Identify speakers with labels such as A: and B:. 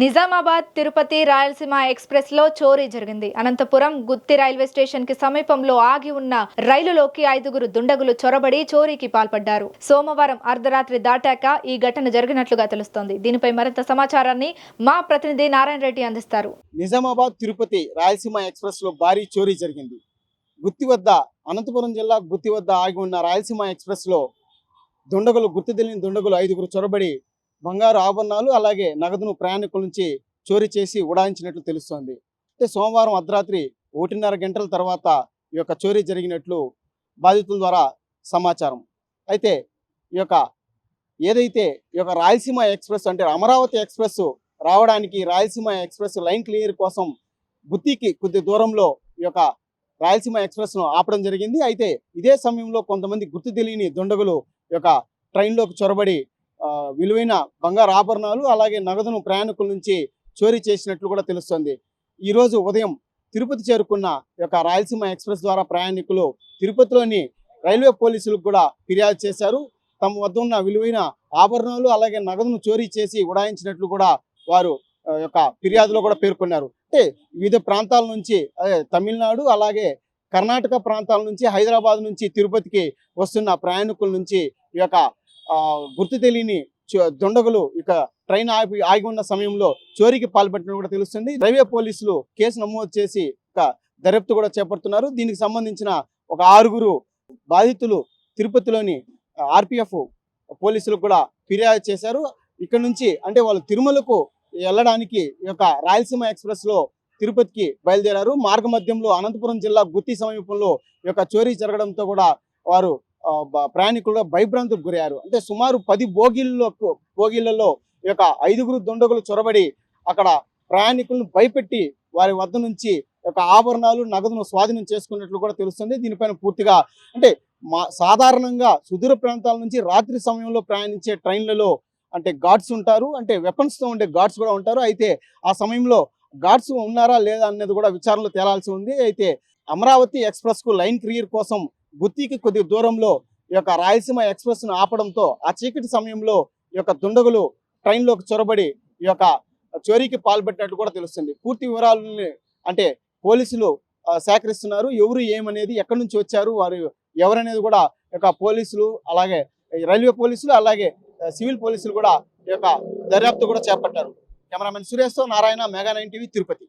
A: నిజామాబాద్ తిరుపతి రాయలసీమ ఎక్స్ప్రెస్లో చోరీ జరిగింది. అనంతపురం గుత్తి రైల్వే స్టేషన్కి సమీపంలో ఆగి ఉన్న రైలులోకి ఐదుగురు దుండగులు చొరబడి చోరీకి పాల్పడ్డారు. సోమవారం అర్ధరాత్రి దాటాక ఈ ఘటన జరిగినట్లుగా తెలుస్తోంది. దీనిపై మరింత సమాచారాన్ని మా ప్రతినిధి నారాయణ రెడ్డి అందిస్తారు.
B: నిజామాబాద్ తిరుపతి రాయలసీమ ఎక్స్ప్రెస్లో భారీ చోరీ జరిగింది. గుత్తి వద్ద అనంతపురం జిల్లా గుత్తి వద్ద ఆగి ఉన్న రాయలసీమ ఎక్స్ప్రెస్లో దుండగులు గుర్తు తెలియని దుండగులు ఐదుగురు చొరబడి బంగారు ఆభరణాలు అలాగే నగదును ప్రయాణికుల నుంచి చోరీ చేసి ఉడాయించినట్లు తెలుస్తోంది. అయితే సోమవారం అర్ధరాత్రి ఒకటిన్నర గంటల తర్వాత ఈ యొక్క చోరీ జరిగినట్లు బాధితుల ద్వారా సమాచారం. అయితే ఈ యొక్క ఏదైతే ఈ యొక్క రాయలసీమ ఎక్స్ప్రెస్ అంటే అమరావతి ఎక్స్ప్రెస్ రావడానికి రాయలసీమ ఎక్స్ప్రెస్ లైన్ క్లియర్ కోసం గుత్తికి కొద్ది దూరంలో ఈ యొక్క రాయలసీమ ఎక్స్ప్రెస్ను ఆపడం జరిగింది. అయితే ఇదే సమయంలో కొంతమంది గుర్తు తెలియని దుండగులు ఈ యొక్క ట్రైన్లోకి చొరబడి విలువైన బంగారు ఆభరణాలు అలాగే నగదును ప్రయాణికుల నుంచి చోరీ చేసినట్లు కూడా తెలుస్తోంది. ఈ రోజు ఉదయం తిరుపతి చేరుకున్న యొక్క రాయలసీమ ఎక్స్ప్రెస్ ద్వారా ప్రయాణికులు తిరుపతిలోని రైల్వే పోలీసులకు కూడా ఫిర్యాదు చేశారు. తమ వద్ద ఉన్న విలువైన ఆభరణాలు అలాగే నగదును చోరీ చేసి ఉడాయించినట్లు కూడా వారు యొక్క ఫిర్యాదులో కూడా పేర్కొన్నారు. అంటే వివిధ ప్రాంతాల నుంచి అదే తమిళనాడు అలాగే కర్ణాటక ప్రాంతాల నుంచి హైదరాబాద్ నుంచి తిరుపతికి వస్తున్న ప్రయాణికుల నుంచి ఈ యొక్క గుర్తు తెలియని చో- దుండగులు ఇక ట్రైన్ ఆగి ఆగి ఉన్న సమయంలో చోరీకి పాల్పడినట్టు కూడా తెలుస్తుంది. రైల్వే పోలీసులు కేసు నమోదు చేసి ఒక దర్యాప్తు కూడా చేపడుతున్నారు. దీనికి సంబంధించిన ఒక ఆరుగురు బాధితులు తిరుపతిలోని ఆర్పిఎఫ్ పోలీసులకు కూడా ఫిర్యాదు చేశారు. ఇక్కడ నుంచి అంటే వాళ్ళు తిరుమలకు వెళ్ళడానికి ఈ యొక్క రాయలసీమ ఎక్స్ప్రెస్లో తిరుపతికి బయలుదేరారు. మార్గ మధ్యంలో అనంతపురం జిల్లా గుత్తి సమీపంలో ఈ యొక్క చోరీ జరగడంతో కూడా వారు ప్రయాణికులు భయభ్రాంతికి గురయ్యారు. అంటే సుమారు పది బోగిల్లో బోగిళ్ళలో ఈ యొక్క ఐదుగురు దుండగులు చొరబడి అక్కడ ప్రయాణికులను భయపెట్టి వారి వద్ద నుంచి యొక్క ఆభరణాలు నగదును స్వాధీనం చేసుకున్నట్లు కూడా తెలుస్తుంది. దీనిపైన పూర్తిగా అంటే మా సాధారణంగా సుదూర ప్రాంతాల నుంచి రాత్రి సమయంలో ప్రయాణించే ట్రైన్లలో అంటే గార్డ్స్ ఉంటారు. అంటే వెపన్స్తో తో ఉండే గార్డ్స్ కూడా ఉంటారు. అయితే ఆ సమయంలో గార్డ్స్ ఉన్నారా లేదా అనేది కూడా విచారణలో తేలాల్సి ఉంది. అయితే అమరావతి ఎక్స్ప్రెస్కు లైన్ క్రియర్ కోసం గుత్తికి కొద్ది దూరంలో ఈ యొక్క రాయలసీమ ఎక్స్ప్రెస్ను ఆపడంతో ఆ చీకటి సమయంలో ఈ యొక్క దుండగులు ట్రైన్లోకి చొరబడి ఈ యొక్క చోరీకి పాల్పడినట్లు కూడా తెలుస్తుంది. పూర్తి వివరాలని అంటే పోలీసులు సేకరిస్తున్నారు. ఎవరు ఏమనేది ఎక్కడి నుంచి వచ్చారు వారు ఎవరనేది కూడా ఈ యొక్క పోలీసులు అలాగే రైల్వే పోలీసులు అలాగే సివిల్ పోలీసులు కూడా ఈ యొక్క దర్యాప్తు కూడా చేపట్టారు. Cameraman సురేష్తో Narayana mega nine TV Tirupati.